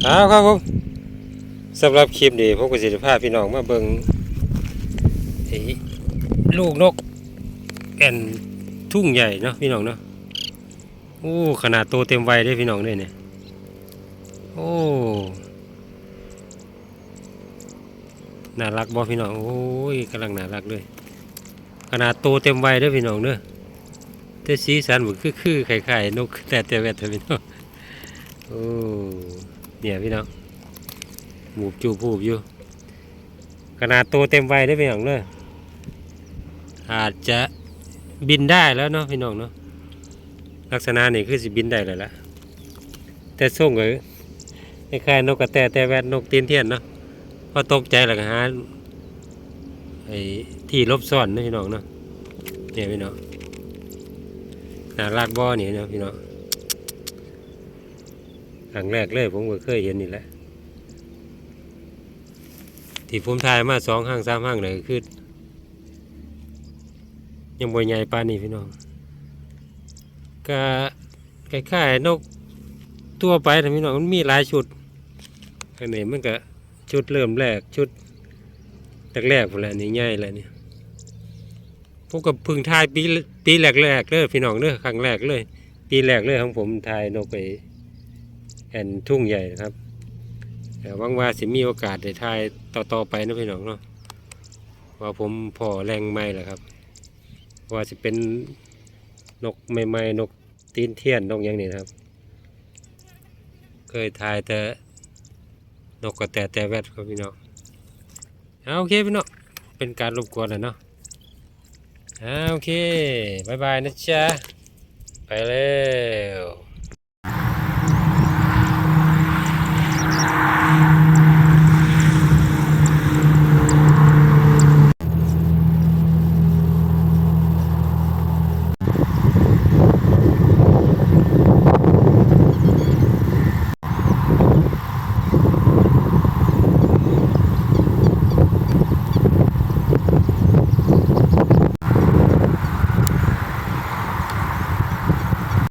เอาครับผมสำหรับคลิปนี้ผมก็สิได้พาพี่น้องมาเบิงไอ้ลูกนกแอนทุ่งใหญ่เนาะพี่น้องเนาะโอ้ขนาดโตเต็มวัยได้พี่น้องเลยเนี่ยโอ้น่ารักบ่พี่น้องโอ้ยกำลังน่ารักเลยขนาดโตเต็มวัยเด้พี่น้องเด้อแต่สีสันมันคือคือๆไข่ๆนกแต่แต่แวดเถอะพี่น้องโอ้ เนี่ยพี่น้องหมูบจูบผูบอยู่ ขนาดโตเต็มวัยได้อพี่น้องเด้ออาจจะบินได้แล้วเนาะพี่น้องเนาะลักษณะนี่คือสิบินได้แล้วล่ะแต่ส่งก็คล้ายๆนกกระแตแต่แวดนกตีนเทียนเนาะพอตกใจแล้วก็หาไอ้ที่ลบซ่อนนะพี่น้องเนาะเนี่ยพี่น้องน่ารักบ่อนี่เนาะพี่น้อง ครั้งแรกเลยผมก็เคยเห็นนี่แหละ ที่ผมถ่ายมาสองห้างสามห้างเลยคือ ยังบ่ใหญ่ปานนี้พี่น้องก็คล้ายๆนกตัวไปนะพี่น้องมันมีหลายชุดอันนี้มันก็ชุดเริ่มแรกชุดแรกๆพุ่นแหละนี่ง่ายเลยนี่ผมกับพึ่งทายปีปีแรกๆเลยพี่น้องเด้อครั้งแรกเลย ปีแรกเลยของผมทายนกไป แอนทุ่งใหญ่นะครับแต่หวังว่าสิมีโอกาสได้ทายต่อๆไปนะพี่น้องเนาะว่าผมพอแรงไม่แหละครับ ว่าจะเป็นนกใหม่ๆนกตีนเทียนนกอย่างนี้นครับ เคยทายแต่นกกระแตแต่แวดครับพี่น้องเอาโอเคพี่น้องเป็นการรบกวนนะเนาะเอาโอเคบายบายนะจ๊ะไปแล้ว